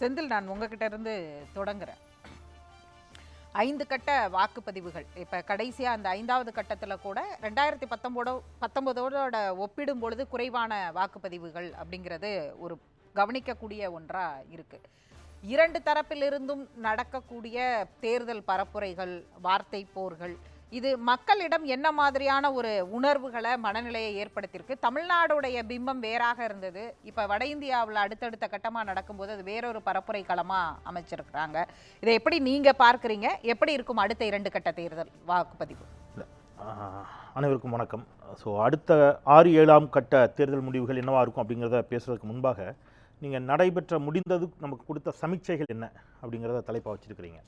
செந்தில் நான் உங்ககிட்ட இருந்து தொடங்குறேன். ஐந்து கட்ட வாக்குப்பதிவுகள். இப்போ கடைசியாக அந்த ஐந்தாவது கட்டத்தில் கூட ரெண்டாயிரத்தி பத்தொம்போதோ பத்தொம்போதோட ஒப்பிடும் பொழுது குறைவான வாக்குப்பதிவுகள் அப்படிங்கிறது ஒரு கவனிக்கக்கூடிய ஒன்றாக இருக்குது இரண்டு தரப்பிலிருந்தும் நடக்கக்கூடிய தேர்தல் பரப்புரைகள் வார்த்தை போர்கள் இது மக்களிடம் என்ன மாதிரியான ஒரு உணர்வுகளை மனநிலையை ஏற்படுத்தியிருக்கு? தமிழ்நாடுடைய பிம்பம் வேறாக இருந்தது. இப்போ வட இந்தியாவில் அடுத்தடுத்த கட்டமாக நடக்கும்போது அது வேறொரு பரப்புரை களமாக அமைச்சிருக்கிறாங்க. இதை எப்படி நீங்கள் பார்க்குறீங்க? எப்படி இருக்கும் அடுத்த இரண்டு கட்ட தேர்தல் வாக்குப்பதிவு? அனைவருக்கும் வணக்கம். ஸோ அடுத்த ஆறு ஏழாம் கட்ட தேர்தல் முடிவுகள் என்னவாக இருக்கும் அப்படிங்கிறத பேசுறதுக்கு முன்பாக நீங்கள் நடைபெற்ற முடிந்தது நமக்கு கொடுத்த சமீட்சைகள் என்ன அப்படிங்கிறத தலைப்பாக வச்சுருக்கிறீங்க.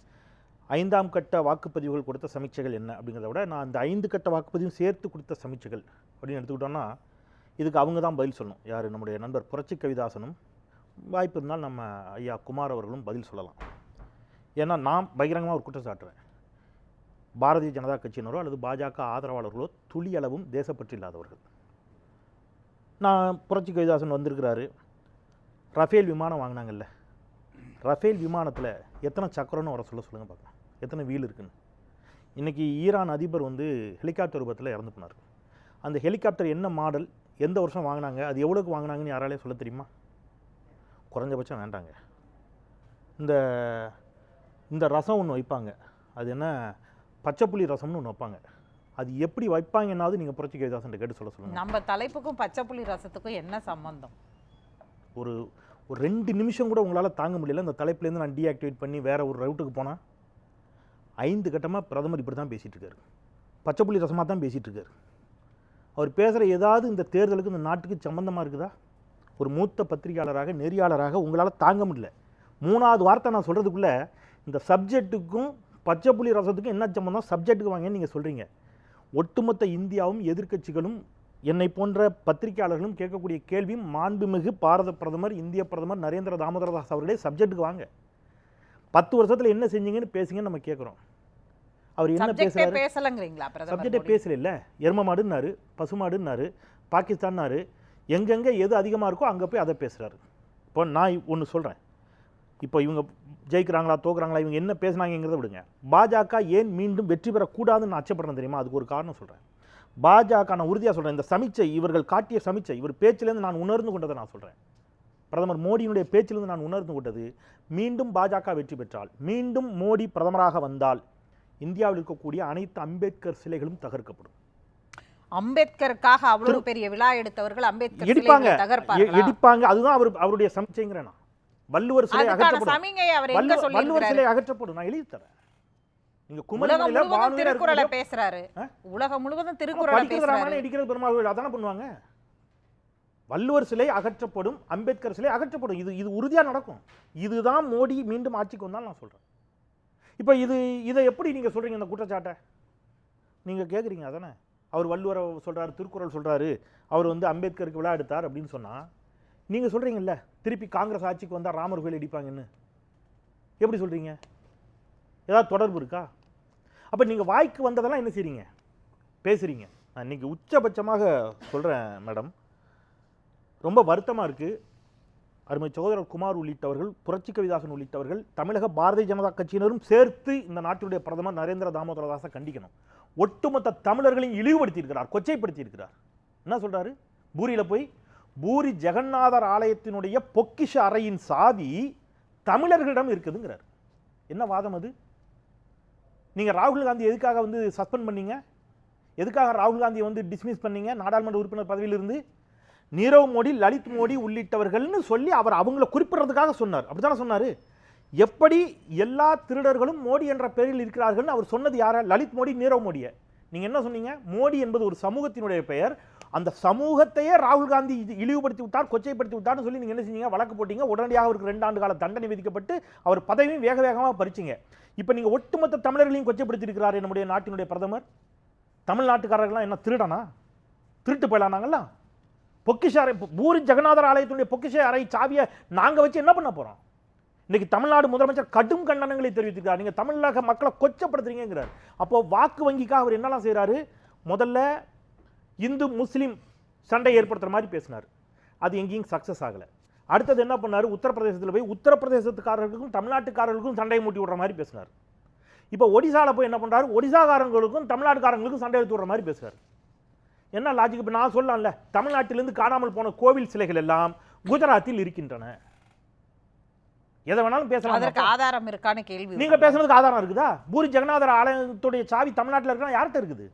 ஐந்தாம் கட்ட வாக்குப்பதிவுகள் கொடுத்த சமீட்சைகள் என்ன அப்படிங்கிறத விட நான் அந்த ஐந்து கட்ட வாக்குப்பதிவும் சேர்த்து கொடுத்த சமீட்சைகள் அப்படின்னு எடுத்துக்கிட்டோம்னா இதுக்கு அவங்க தான் பதில் சொல்லணும். யார்? நம்முடைய நண்பர் புரட்சி கவிதாசனும் வாய்ப்பு இருந்தால் நம்ம ஐயா குமார் அவர்களும் பதில் சொல்லலாம். ஏன்னா நான் பகிரங்கமாக ஒரு குற்றம் சாட்டுறேன். பாரதிய ஜனதா கட்சியினரோ அல்லது பாஜக ஆதரவாளர்களோ துளியளவும் தேசப்பற்று இல்லாதவர்கள். நான் புரட்சி கவிதாசன் வந்திருக்கிறாரு. ரஃபேல் விமானம் வாங்கினாங்கல்ல. ரஃபேல் விமானத்தில் எத்தனை சக்கரம்னு வர சொல்ல சொல்லுங்கள் பார்க்கலாம். எத்தனை வீல் இருக்குன்னு. இன்றைக்கி ஈரான் அதிபர் வந்து ஹெலிகாப்டர் விபத்தில் இறந்து போனார். அந்த ஹெலிகாப்டர் என்ன மாடல் எந்த வருஷம் வாங்கினாங்க அது எவ்வளோக்கு வாங்கினாங்கன்னு யாராலே சொல்ல தெரியுமா? குறைஞ்சபட்சம் வேண்டாங்க. இந்த இந்த ரசம் ஒன்று வைப்பாங்க. அது என்ன பச்சைப்புளி ரசம்னு ஒன்று வைப்பாங்க. அது எப்படி வைப்பாங்கன்னாவது நீங்கள் புரட்சி கவிதாசன் கேட்டு சொல்ல சொல்லுங்கள் நம்ம தலைப்புக்கும் பச்சைப்புளி ரசத்துக்கும் என்ன சம்பந்தம்? ஒரு ஒரு ரெண்டு நிமிஷம் கூட உங்களால் தாங்க முடியல. இந்த தலைப்புலேருந்து நான் டீஆக்டிவேட் பண்ணி வேற ஒரு ரவுட்டுக்கு போனால் ஐந்து கட்டமாக பிரதமர் இப்படி தான் பேசிகிட்டு இருக்காரு பச்சைப்புள்ளி ரசமாக தான் பேசிகிட்டு இருக்காரு அவர் பேசுகிற ஏதாவது இந்த தேர்தலுக்கு இந்த நாட்டுக்கு சம்மந்தமாக இருக்குதா? ஒரு மூத்த பத்திரிகையாளராக நெறியாளராக உங்களால் தாங்க முடியல. மூணாவது வார்த்தை நான் சொல்கிறதுக்குள்ளே இந்த சப்ஜெக்ட்டுக்கும் பச்சை புள்ளி ரசத்துக்கும் என்ன சம்மந்தம் சப்ஜெக்ட்டுக்கு வாங்கன்னு நீங்கள் சொல்கிறீங்க ஒட்டுமொத்த இந்தியாவும் எதிர்க்கட்சிகளும் என்னை போன்ற பத்திரிகையாளர்களும் கேட்கக்கூடிய கேள்வியும் மாண்புமிகு பாரத பிரதமர் இந்திய பிரதமர் நரேந்திர தாமோதரதாஸ் அவர்களே சப்ஜெக்ட்டுக்கு வாங்க. பத்து வருஷத்தில் என்ன செஞ்சீங்கன்னு பேசுங்கன்னு நம்ம கேட்குறோம் அவர் என்ன பேசுறாரு? பேசலங்கிறீங்களா சப்ஜெக்டே? பேசல இல்ல எரும மாடுன்னாரு பசு மாடுன்னாரு பாகிஸ்தான்னாரு எங்கெங்கே எது அதிகமாக இருக்கோ அங்கே போய் அதை பேசுகிறாரு இப்போ நான் ஒன்று சொல்கிறேன் இப்போ இவங்க ஜெயிக்கிறாங்களா தோக்குறாங்களா இவங்க என்ன பேசுனாங்கிறத விடுங்க. பாஜக ஏன் மீண்டும் வெற்றி பெறக்கூடாதுன்னு நான் அச்சப்படுறேன் தெரியுமா? அதுக்கு ஒரு காரணம் சொல்கிறேன் பாஜக நான் உறுதியாக சொல்கிறேன் இந்த சமீட்சை இவர்கள் காட்டிய சமீட்சை இவர் பேச்சிலேருந்து நான் உணர்ந்து கொண்டதை நான் சொல்கிறேன் பிரதமர் மோடியினுடைய பேச்சிலிருந்து நான் உணர்ந்து கொண்டது மீண்டும் பாஜக வெற்றி பெற்றால் மீண்டும் மோடி பிரதமராக வந்தால் இந்தியாவில் இருக்கக்கூடிய அனைத்து அம்பேத்கர் சிலைகளும் தகர்க்கப்படும். அம்பேத்கருக்காக அவ்வளவு பெரிய விழா எடுத்தவர்கள் அம்பேத்கர் இடிப்பாங்க இடிப்பாங்க அதுதான் அவர் அவருடைய சமீட்சைங்கிறேன் நான். வள்ளுவர் சிலை அகற்றப்படும். வள்ளுவர் சிலை அகற்றப்படும். நான் எழுதி தரேன். நீங்க திருக்குறளை இருக்கக்கூடிய- பேசுறாரு? உலகம் முழுவதும் திருக்குறளை பேசுறாரு. இடிக்கிறது பெருமாள் அதானே பண்ணுவாங்க? வள்ளுவர் சிலை அகற்றப்படும் அம்பேத்கர் சிலை அகற்றப்படும். இது இது உறுதியா நடக்கும். இதுதான் மோடி மீண்டும் ஆட்சிக்கு வந்தால் நான் சொல்றேன். இப்போ இது இதை எப்படி நீங்கள் சொல்கிறீங்க இந்த குற்றச்சாட்டை? நீங்கள் கேட்குறீங்க அதானே? அவர் வள்ளுவரை சொல்கிறார் திருக்குறள் சொல்கிறாரு அவர் வந்து அம்பேத்கருக்கு விழா எடுத்தார் அப்படின்னு சொன்னால் நீங்கள் சொல்கிறீங்கல்ல திருப்பி காங்கிரஸ் ஆட்சிக்கு வந்தால் ராமர் கோயில் இடிப்பாங்கன்னு. எப்படி சொல்கிறீங்க ஏதாவது தொடர்பு இருக்கா? அப்போ நீங்கள் வாய்க்கு வந்ததெல்லாம் என்ன செய்கிறீங்க பேசுகிறீங்க நான் இன்னைக்கு உச்சபட்சமாக சொல்கிறேன் மேடம். ரொம்ப வருத்தமாக இருக்குது அருமை சகோதரர் குமார் உள்ளிட்டவர்கள் புரட்சி கவிதாசன் உள்ளிட்டவர்கள் தமிழக பாரதிய ஜனதா கட்சியினரும் சேர்த்து இந்த நாட்டினுடைய பிரதமர் நரேந்திர தாமோதரதாஸை கண்டிக்கணும். ஒட்டுமொத்த தமிழர்களையும் இழிவுபடுத்தியிருக்கிறார் கொச்சைப்படுத்தியிருக்கிறார். என்ன சொல்கிறாரு பூரியில் போய் பூரி ஜெகநாதர் ஆலயத்தினுடைய பொக்கிஷ அறையின் சாவி தமிழர்களிடம் இருக்குதுங்கிறார். என்ன வாதம் அது? நீங்கள் ராகுல் காந்தி எதுக்காக வந்து சஸ்பெண்ட் பண்ணீங்க? எதுக்காக ராகுல் காந்தியை வந்து டிஸ்மிஸ் பண்ணீங்க? நாடாளுமன்ற உறுப்பினர் பதவியிலிருந்து நீரவ் மோடி லலித் மோடி உள்ளிட்டவர்கள்னு சொல்லி அவர் அவங்கள குறிப்பிடுறதுக்காக சொன்னார். அப்படித்தானே சொன்னார்? எப்படி எல்லா திருடர்களும் மோடி என்ற பெயரில் இருக்கிறார்கள்னு அவர் சொன்னது யார? லலித் மோடி நீரவ் மோடியை. நீங்கள் என்ன சொன்னீங்க? மோடி என்பது ஒரு சமூகத்தினுடைய பெயர். அந்த சமூகத்தையே ராகுல் காந்தி இழிவுபடுத்தி விட்டார் கொச்சைப்படுத்தி விட்டார்னு சொல்லி நீங்கள் என்ன செஞ்சீங்க? வழக்கு போட்டீங்க. உடனடியாக அவருக்கு ரெண்டு ஆண்டு கால தண்டனை விதிக்கப்பட்டு அவர் பதவியும் வேக வேகமாக பறிச்சிங்க. இப்போ நீங்கள் ஒட்டுமொத்த தமிழர்களையும் கொச்சைப்படுத்தியிருக்கிறார் என்னுடைய நம்முடைய நாட்டினுடைய பிரதமர். தமிழ்நாட்டுக்காரர்கள்லாம் என்ன திருடனா? திருட்டு போயிடலானாங்களா பொக்கிஷ அறை பூரி ஜெகநாதர் ஆலயத்தினுடைய பொக்கிஷ அறை சாவியை நாங்கள் வச்சு என்ன பண்ண போகிறோம் இன்றைக்கி தமிழ்நாடு முதலமைச்சர் கடும் கண்டனங்களை தெரிவித்திருக்கார் நீங்கள் தமிழக மக்களை கொச்சப்படுத்துறீங்கிறார். அப்போது வாக்கு வங்கிக்காக அவர் என்னலாம் செய்கிறாரு முதல்ல இந்து முஸ்லீம் சண்டை ஏற்படுத்துகிற மாதிரி பேசினார். அது எங்கேயும் சக்ஸஸ் ஆகலை. அடுத்தது என்ன பண்ணார்? உத்தரப்பிரதேசத்தில் போய் உத்தரப்பிரதேசத்துக்காரர்களுக்கும் தமிழ்நாட்டுக்காரர்களுக்கும் சண்டையை மூட்டி விடுற மாதிரி பேசினார். இப்போ ஒடிசாவில் போய் என்ன பண்ணுறாரு ஒடிசாக்காரங்களுக்கும் தமிழ்நாட்டுக்காரங்களுக்கும் சண்டை எடுத்து விடுற மாதிரி பேசுகிறார் என்ன லாஜிக் இப்போ நான் சொல்லலாம்ல? தமிழ்நாட்டிலிருந்து காணாமல் போன கோவில் சிலைகள் எல்லாம் குஜராத்தில் இருக்கின்றன. எதை வேணாலும் பேசலாம் அதற்கு ஆதாரம் இருக்கான்னு கேள்வி நீங்க பேசுறதுக்கு ஆதாரம் இருக்குதா? பூரி ஜெகநாதர் ஆலயத்துடைய சாவி தமிழ்நாட்டில் இருக்கா யார்கிட்ட இருக்குது?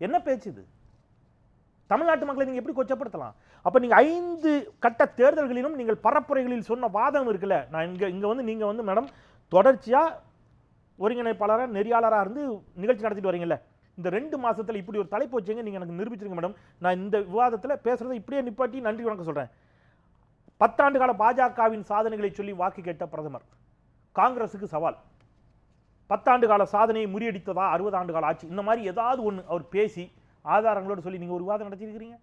என்ன பேச்சு இது? தமிழ்நாட்டு மக்களை நீங்க எப்படி கொச்சப்படுத்தலாம்? அப்ப நீங்க ஐந்து கட்ட தேர்தல்களிலும் நீங்கள் பரப்புரைகளில் சொன்ன வாதம் இருக்குல்ல? நான் இங்க இங்க வந்து நீங்க வந்து மேடம் தொடர்ச்சியா ஒருங்கிணைப்பாளராக நெறியாளராக இருந்து நிகழ்ச்சி நடத்திட்டு வரீங்கல்ல? இந்த ரெண்டு மாதத்தில் இப்படி ஒரு தலைப்பு வச்சுங்க நீங்கள் எனக்கு நிரூபிச்சிருங்க மேடம் நான் இந்த விவாதத்தில் பேசுறதை இப்படியே நிப்பாட்டி நன்றி வணக்கம் சொல்கிறேன் பத்தாண்டு கால பாஜகவின் சாதனைகளை சொல்லி வாக்கு கேட்ட பிரதமர் காங்கிரஸுக்கு சவால். பத்தாண்டு கால சாதனையை முறியடித்ததா அறுபது ஆண்டு கால ஆட்சி? இந்த மாதிரி ஏதாவது ஒன்று அவர் பேசி ஆதாரங்களோடு சொல்லி நீங்கள் ஒரு விவாதம் நடத்தியிருக்கிறீங்க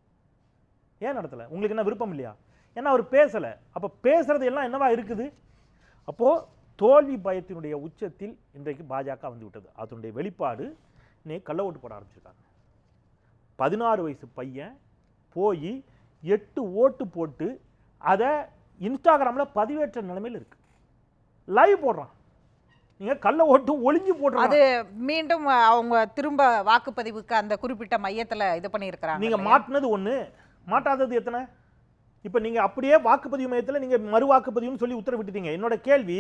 ஏன் நடத்தலை? உங்களுக்கு என்ன விருப்பம் இல்லையா? ஏன்னா அவர் பேசலை. அப்போ பேசுகிறது எல்லாம் என்னவா இருக்குது? அப்போது தோல்வி பயத்தினுடைய உச்சத்தில் இன்றைக்கு பாஜக வந்துவிட்டது அதனுடைய வெளிப்பாடு இன்னைக்கு கள்ள ஓட்டு போட ஆரம்பிச்சிருக்காங்க பதினாறு வயசு பையன் போய் எட்டு ஓட்டு போட்டு அதை இன்ஸ்டாகிராமில் பதிவேற்ற நிலைமையில் இருக்கு. லைவ் போடுறான். நீங்க கள்ள ஓட்டு ஒளிஞ்சு போடுறாங்க அது மீண்டும் அவங்க திரும்ப வாக்குப்பதிவுக்கு அந்த குறிப்பிட்ட மையத்துல இது பண்ணியிருக்கிறாங்க நீங்க இல்லையா? மாட்டினது ஒண்ணு. மாட்டாதது எத்தனை? இப்போ நீங்க அப்படியே வாக்குப்பதிவு மையத்தில் நீங்க மறு வாக்குப்பதிவுன்னு சொல்லி உத்தரவிட்டுட்டீங்க. என்னோட கேள்வி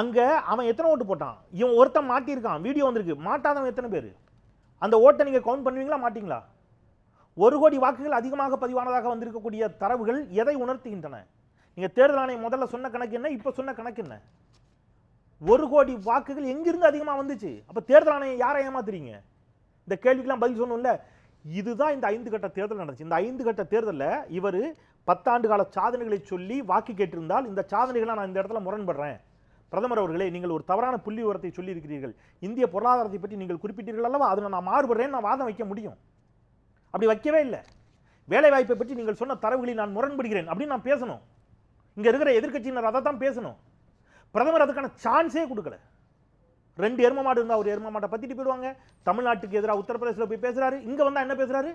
அங்கே அவன் எத்தனை ஓட்டு போட்டான்? இவன் ஒருத்தன் மாட்டியிருக்கான். வீடியோ வந்திருக்கு. மாட்டாதவன் எத்தனை பேர்? அந்த ஓட்டை நீங்கள் கவுண்ட் பண்ணுவீங்களா? மாட்டிங்களா? ஒரு கோடி வாக்குகள் அதிகமாக பதிவானதாக வந்திருக்கக்கூடிய தரவுகள் எதை உணர்த்துகின்றன? நீங்கள் தேர்தல் ஆணையம் முதல்ல சொன்ன கணக்கு என்ன? இப்போ சொன்ன கணக்கு என்ன? ஒரு கோடி வாக்குகள் எங்கிருந்து அதிகமாக வந்துச்சு? அப்போ தேர்தல் ஆணையம் யாரை ஏமாத்துறீங்க? இந்த கேள்விக்கெல்லாம் பதில் சொல்லணும்ல. இதுதான் இந்த ஐந்து கட்ட தேர்தல் நடந்துச்சு. இந்த ஐந்து கட்ட தேர்தலில் இவர் பத்தாண்டு கால சாதனைகளை சொல்லி வாக்கு கேட்டிருந்தால் இந்த சாதனைகளை நான் இந்த இடத்துல முரண்படுறேன். பிரதமர் அவர்களே நீங்கள் ஒரு தவறான புள்ளி விவரத்தை சொல்லியிருக்கிறீர்கள். இந்திய பொருளாதாரத்தை பற்றி நீங்கள் குறிப்பிட்டீர்கள் அல்லவா? அதில் நான் மாறுபடுறேன் நான் வாதம் வைக்க முடியும். அப்படி வைக்கவே இல்லை. வேலைவாய்ப்பை பற்றி நீங்கள் சொன்ன தரவுகளில் நான் முரண்படுகிறேன் அப்படின்னு நான் பேசணும். இங்கே இருக்கிற எதிர்க்கட்சியினர் அதை தான் பேசணும். பிரதமர் அதுக்கான சான்ஸே கொடுக்கல. ரெண்டு எரும மாடு இருந்தால் ஒரு எரும மாட்டை பற்றிட்டு போயிடுவாங்க. தமிழ்நாட்டுக்கு எதிராக உத்தரப்பிரதேசில் போய் பேசுகிறாரு இங்கே வந்தால் என்ன பேசுகிறாரு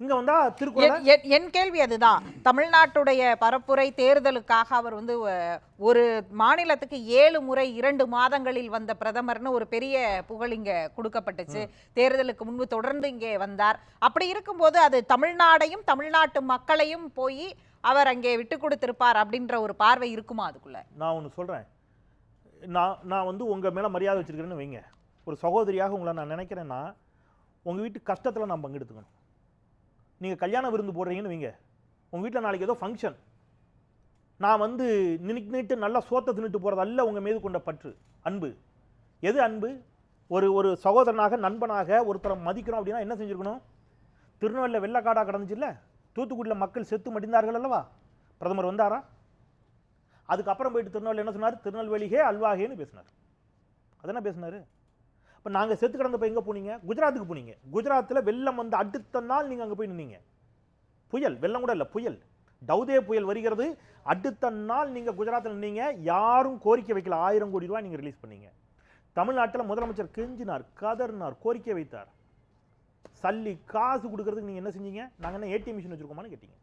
இங்க வந்தா திருக்குறளை என்- கேள்வி அதுதான். தமிழ்நாட்டுடைய பரப்புரை தேர்தலுக்காக அவர் வந்து ஒரு மாநிலத்துக்கு ஏழு முறை இரண்டு மாதங்களில் வந்த பிரதமர்னு ஒரு பெரிய புகழ் இங்க கொடுக்கப்பட்டுச்சு. தேர்தலுக்கு முன்பு தொடர்ந்து இங்கே வந்தார். அப்படி இருக்கும்போது அது தமிழ்நாடையும் தமிழ்நாட்டு மக்களையும் போய் அவர் அங்கே விட்டு கொடுத்திருப்பார் அப்படின்ற ஒரு பார்வை இருக்குமா அதுக்குள்ள? நான் ஒன்று சொல்கிறேன் நான் நான் வந்து உங்கள் மேலே மரியாதை வச்சிருக்கிறேன்னு வைங்க. ஒரு சகோதரியாக உங்களை நான் நினைக்கிறேன்னா உங்கள் வீட்டு கஷ்டத்தில் நான் பங்கெடுத்துக்கணும். நீங்கள் கல்யாண விருந்து போடுறீங்கன்னு வைங்க. உங்கள் வீட்டில் நாளைக்கு ஏதோ ஃபங்க்ஷன் நான் வந்து நின்றுட்டு நல்லா சோத்தை தின்னுட்டு போகிறது அல்ல உங்கள் மீது கொண்ட பற்று அன்பு. எது அன்பு? ஒரு ஒரு சகோதரனாக நண்பனாக ஒருத்தரை மதிக்கிறோம் அப்படின்னா என்ன செஞ்சுருக்கணும்? திருநெல்வேலியில் வெள்ளக்காடாக கிடந்துச்சுல்ல? தூத்துக்குடியில் மக்கள் செத்து மடிந்தார்கள் அல்லவா? பிரதமர் வந்தாரா? அதுக்கப்புறம் போயிட்டு திருநெல்வேலி என்ன சொன்னார்? திருநெல்வேலிகே அல்வாகேன்னு பேசினார். அதென்ன பேசினார்? இப்போ நாங்கள் செத்து கிடந்தப்போ எங்கே போனீங்க? குஜராத்துக்கு போனீங்க. குஜராத்தில் வெள்ளம் வந்து அடுத்த நாள் நீங்கள் அங்கே போய் நின்னீங்க. புயல் வெள்ளம் கூட இல்லை புயல். டவுதே புயல் வருகிறது. அடுத்த நாள் நீங்கள் குஜராத்தில் நின்னீங்க. யாரும் கோரிக்கை வைக்கல. ஆயிரம் கோடி ரூபாய் நீங்கள் ரிலீஸ் பண்ணீங்க. தமிழ்நாட்டில் முதலமைச்சர் கெஞ்சினார் கதர்னார் கோரிக்கை வைத்தார். சல்லி காசு கொடுக்கறதுக்கு நீங்கள் என்ன செஞ்சீங்க? நாங்கள் என்ன ஏடிஎம் மிஷின் வச்சுருக்கோமான்னு கேட்டீங்க.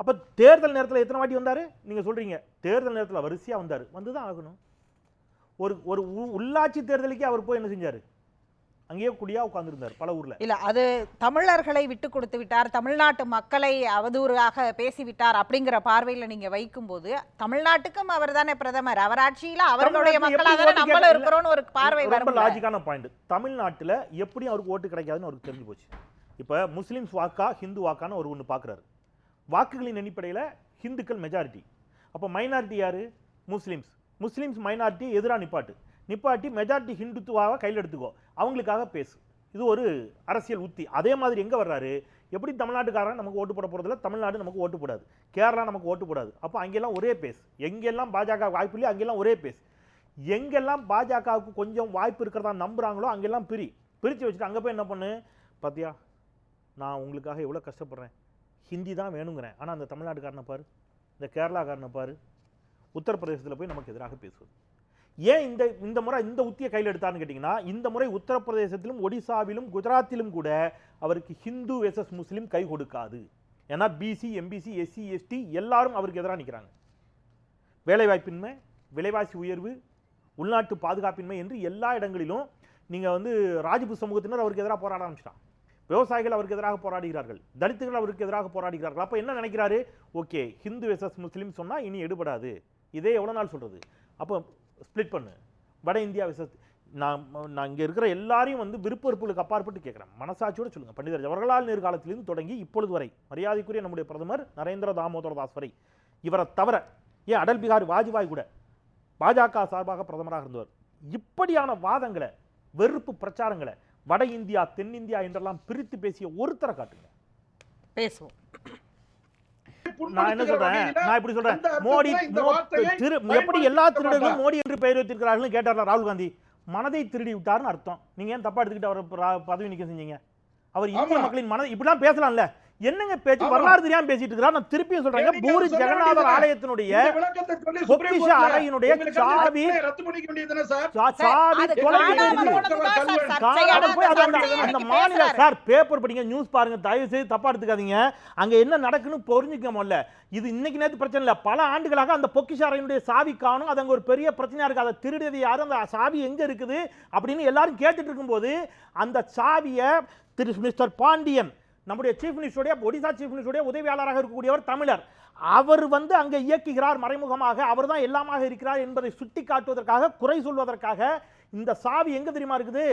அப்போ தேர்தல் நேரத்தில் எத்தனை வாட்டி வந்தார்? நீங்கள் சொல்கிறீங்க தேர்தல் நேரத்தில் வரிசையாக வந்தார். வந்து தான் ஆகணும். ஒரு ஒரு உள்ளாட்சி தேர்தலுக்கே அவர் போய் என்ன செஞ்சார்? அங்கேயே குடியா உட்காந்துருந்தார் பல ஊரில். இல்ல அது தமிழர்களை விட்டு கொடுத்து விட்டார் தமிழ்நாட்டு மக்களை அவதூறாக பேசிவிட்டார் அப்படிங்கிற பார்வையில நீங்க வைக்கும்போது தமிழ்நாட்டுக்கும் அவர் தானே பிரதமர் அவர் ஆட்சியில அவர்களுடைய தமிழ்நாட்டுல மக்களா எப்படி தானே ஓட்டு நம்மளும் இருக்கிறோம்னு ஒரு பார்வை ரொம்ப லாஜிக்கான பாயிண்ட் தமிழ்நாட்டில் எப்படியும் அவருக்கு ஓட்டு கிடைக்காதுன்னு அவருக்கு தெரிஞ்சு போச்சு. இப்போ முஸ்லீம்ஸ் வாக்கா ஹிந்து வாக்கான்னு ஒரு ஒன்று பார்க்குறாரு வாக்குகளின் அடிப்படையில் ஹிந்துக்கள் மெஜாரிட்டி அப்போ மைனாரிட்டி யாரு? முஸ்லீம்ஸ். முஸ்லீம்ஸ் மைனாரிட்டி எதிராக நிப்பாட்டு. நிப்பாட்டி மெஜாரிட்டி ஹிந்துத்துவாவை கையில் எடுத்துக்கோ. அவங்களுக்காக பேசு. இது ஒரு அரசியல் உத்தி. அதே மாதிரி எங்கே வர்றாரு? எப்படி தமிழ்நாட்டுக்காரன் நமக்கு ஓட்டு போட போகிறதில்ல தமிழ்நாடு நமக்கு ஓட்டு போடாது. கேரளா நமக்கு ஓட்டு போடாது. அப்போ அங்கெல்லாம் ஒரே பேஸ் எங்கெல்லாம் பாஜக வாய்ப்பு இல்லையோ அங்கெல்லாம் ஒரே பேஸ் எங்கெல்லாம் பாஜகவுக்கு கொஞ்சம் வாய்ப்பு இருக்கிறதா நம்புகிறாங்களோ அங்கெல்லாம் பிரி. பிரித்து வச்சுட்டு அங்கே போய் என்ன பண்ணு? பாத்தியா? நான் உங்களுக்காக எவ்வளோ கஷ்டப்படுறேன். ஹிந்தி தான் வேணுங்கிறேன். ஆனால் அந்த தமிழ்நாட்டுக்காரனை பாரு. இந்த கேரளாக்காரனை பாரு. உத்தரப்பிரதேசத்தில் போய் நமக்கு எதிராக பேசுவது. ஏன் இந்த இந்த முறை இந்த உத்தியை கையில் எடுத்தான்னு கேட்டிங்கன்னா இந்த முறை உத்தரப்பிரதேசத்திலும் ஒடிசாவிலும் குஜராத்திலும் கூட அவருக்கு ஹிந்து வெசஸ் முஸ்லீம் கை கொடுக்காது. ஏன்னா பிசி எம்பிசி எஸ்சி எஸ்டி எல்லாரும் அவருக்கு எதிராக நிற்கிறாங்க வேலைவாய்ப்பின்மை விலைவாசி உயர்வு உள்நாட்டு பாதுகாப்பின்மை என்று எல்லா இடங்களிலும் நீங்கள் வந்து ராஜபுத் சமூகத்தினர் அவருக்கு எதிராக போராட ஆரம்பிச்சிட்டான் விவசாயிகள் அவருக்கு எதிராக போராடுகிறார்கள். தலித்துகள் அவருக்கு எதிராக போராடுகிறார்கள். அப்போ என்ன நினைக்கிறாரு? ஓகே ஹிந்து வெசஸ் முஸ்லீம் சொன்னால் இனி எடுபடாது. இதே எவ்வளோ நாள் சொல்கிறது அப்போ ஸ்ப்ளிட் பண்ணு. வட இந்தியா வெசஸ் நான் நான் இங்கே இருக்கிற எல்லாரையும் வந்து விருப்ப வெறுப்புகளுக்கு அப்பாற்பட்டு கேட்குறேன். மனசாட்சியோடு சொல்லுங்கள் பண்டிதர் ஜவஹர்லால் நேரு காலத்திலிருந்து தொடங்கி இப்பொழுது வரை மரியாதைக்குரிய நம்முடைய பிரதமர் நரேந்திர தாமோதர தாஸ் வரை இவரை தவிர ஏன் அடல் பிகாரி வாஜ்பாய் கூட பாஜக சார்பாக பிரதமராக இருந்தவர். இப்படியான வாதங்களை வெறுப்பு பிரச்சாரங்களை வட இந்தியா தென்னிந்தியா என்றெல்லாம் பிரித்து பேசிய ஒருத்தரை காட்டுங்க. பேசுவோம். நான் என்ன சொல்றேன்? நான் இப்படி சொல்றேன். மோடி திரு எப்படி எல்லா திருடர்களும் மோடி என்று பெயர் வைத்திருக்கிறார்கள் கேட்டார்ல ராகுல் காந்தி? மனதை திருடி விட்டார்னு அர்த்தம். நீங்க ஏன் தப்பா எடுத்துக்கிட்டு அவரை பதவி நீக்கம் செஞ்சீங்க? அவர் இந்திய. மக்களின் மனதை இப்படிலாம் பேசலாம்ல. என்னங்க பேச்சு. வரலாறு தெரியாம பேசிட்டு நான் திருப்பியும் நீங்க பூரி ஜெகநாதர்? ஆலயத்தினுடைய பொக்கிஷ அறையினுடைய சாவி சாவி போய் அது அந்த- மாநில. சார். பேப்பர் படிங்க நியூஸ் பாருங்க தயவு செய்து தப்பா எடுத்துக்காதீங்க. அங்க என்ன நடக்குன்னு புரிஞ்சுக்க முடியல. இது இன்னைக்கு நேத்து பிரச்சனை இல்ல. பல ஆண்டுகளாக அந்த பொக்கிஷ அறையினுடைய சாவி காணும். அது அங்க ஒரு பெரிய பிரச்சனையா இருக்கு. அதை திருடியது யாரு? அந்த சாவி எங்க இருக்குது? அப்படின்னு எல்லாரும் கேட்டுட்டு இருக்கும்போது அந்த சாவியை திரு மிஸ்டர் பாண்டியன் நம்முடைய சீஃப் மினிஸ்டருடைய ஒடிசா சீஃப் மினிஸ்டருடைய உதவியாளராக இருக்கக்கூடியவர் தமிழர். அவர் வந்து அங்கே இயக்குகிறார் மறைமுகமாக. அவர் தான் எல்லாமாக இருக்கிறார் என்பதை சுட்டி காட்டுவதற்காக குறை சொல்வதற்காக இந்த சாவி எங்க தெரியுமா இருக்குது?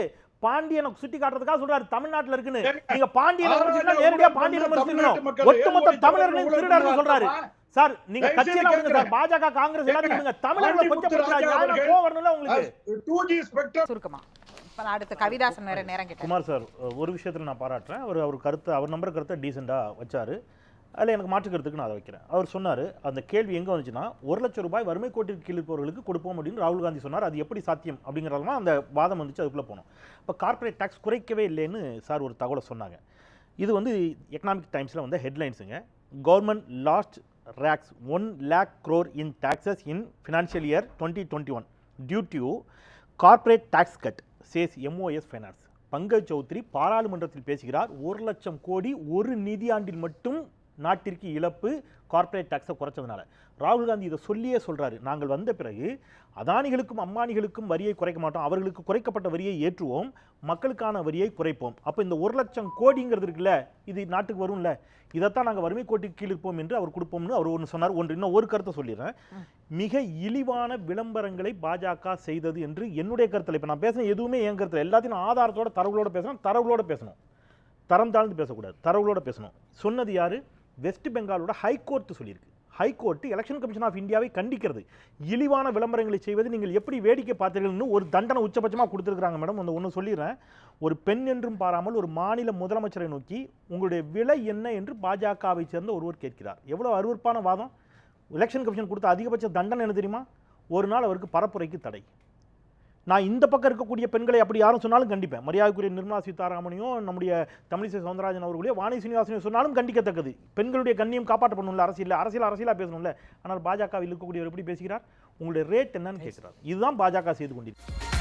பாண்டியனை சுட்டி காட்டுறதுக்காக சொல்றாரு தமிழ்நாட்டுல இருக்குன்னு. நீங்க பாண்டியனை நேரடியா பாண்டியனை ஒட்டுமொத்த தமிழர்களையும் திருடர்னு சொல்றாரு. சார் நீங்க செய்து விடுங்க சார் பாஜக காங்கிரஸ். விடுங்க. தமிழர்களை கொஞ்சம் சுருக்கமா. அடுத்து கவிதாசன் வேற நேரம் கேட்டேன். குமார் சார் ஒரு விஷயத்தில் நான் பாராட்டுறேன். அவர் அவர் கருத்தை அவர் நம்புற கருத்தை டீசெண்டாக வச்சார். அதில் எனக்கு மாற்றுக்கிறதுக்கு நான் அதை வைக்கிறேன். அவர் சொன்னார் அந்த கேள்வி எங்கே வந்துச்சுன்னா ஒரு லட்சம் ரூபாய் வறுமை கோட்டிற்கு கீழ் இருப்பவர்களுக்கு கொடுப்போம் அப்படின்னு ராகுல் காந்தி சொன்னார். அது எப்படி சாத்தியம் அப்படிங்கிறதெல்லாம் அந்த வாதம் வந்துச்சு அதுக்குள்ளே போனோம். இப்போ கார்ப்பரேட் டேக்ஸ் குறைக்கவே இல்லைன்னு சார் ஒரு தகவலை சொன்னாங்க. இது வந்து எக்கனாமிக் டைம்ஸில் வந்து ஹெட்லைன்ஸுங்க government lost racks one lakh crore in taxes in financial year twenty twenty one due to corporate tax cut says MoS finance Pankaj Chaudhary பாராளுமன்றத்தில் பேசுகிறார் ஒரு லட்சம் கோடி ஒரு நிதியாண்டில் மட்டும் நாட்டிற்கு இழப்பு கார்ப்பரேட் டேக்ஸை குறைச்சதுனால. ராகுல் காந்தி இதை சொல்லியே சொல்றாரு. நாங்கள் வந்த பிறகு அதானிகளுக்கும் அம்மானிகளுக்கும் வரியை குறைக்க மாட்டோம். அவர்களுக்கு குறைக்கப்பட்ட வரியை ஏற்றுவோம். மக்களுக்கான வரியை குறைப்போம். அப்போ இந்த ஒரு லட்சம் கோடிங்கிறது இருக்குல்ல இது நாட்டுக்கு வரும்ல இதைத்தான் நாங்கள் வறுமை கோட்டுக்கு கீழ் இருப்போம் என்று அவர் கொடுப்போம்னு அவர் ஒன்று சொன்னார். ஒன்று இன்னும் ஒரு கருத்தை சொல்லிடுறேன். மிக இழிவான விளம்பரங்களை பாஜக செய்தது என்று என்னுடைய கருத்தில். இப்போ நான் பேசுகிறேன் எதுவுமே என் கருத்தில் எல்லாத்தையும் ஆதாரத்தோட தரவுகளோட பேசணும் தரவுகளோட பேசணும். தரம் தாழ்ந்து பேசக்கூடாது. தரவுகளோட பேசணும். சொன்னது யாரு? வெஸ்ட் பெங்காலோட ஹைகோர்ட் சொல்லியிருக்கு. High court election commission of இந்தியாவை கண்டிக்கிறது. இழிவான விளம்பரங்களை செய்வது நீங்கள் எப்படி வேடிக்கை பார்த்தீர்கள்னு ஒரு தண்டனை உச்சபட்சமாக கொடுத்துருக்குறாங்க மேடம். அந்த ஒன்று சொல்லிடுறேன். ஒரு பெண் என்றும் பாராமல் ஒரு மாநில முதலமைச்சரை நோக்கி உங்களுடைய விலை என்ன என்று பாஜகவை சேர்ந்த ஒருவர் கேட்கிறார். எவ்வளோ அருவருப்பான வாதம். எலெக்ஷன் கமிஷன் கொடுத்த அதிகபட்ச தண்டனை என்ன தெரியுமா? ஒரு நாள் அவருக்கு பரப்புரைக்கு தடை. நான் இந்த பக்கம் இருக்கக்கூடிய பெண்களை அப்படி யாரும் சொன்னாலும் கண்டிப்பேன். மரியாதைக்குரிய நிர்மலா சீதாராமனையும் நம்முடைய தமிழிசை சவுந்தரராஜன் அவர்களையும் வாணி சீனிவாசனையும் சொன்னாலும் கண்டிக்கத்தக்கது. பெண்களுடைய கண்ணியம் காப்பாற்றப்படணும்ல அரசியல் அரசியல் அரசியலாக பேசணும்ல. ஆனால் பாஜகவில் இருக்கக்கூடியவர் எப்படி பேசுகிறார்? உங்களுடைய ரேட் என்னன்னு கேட்கிறார். இதுதான் பாஜக செய்து கொண்டிருக்கு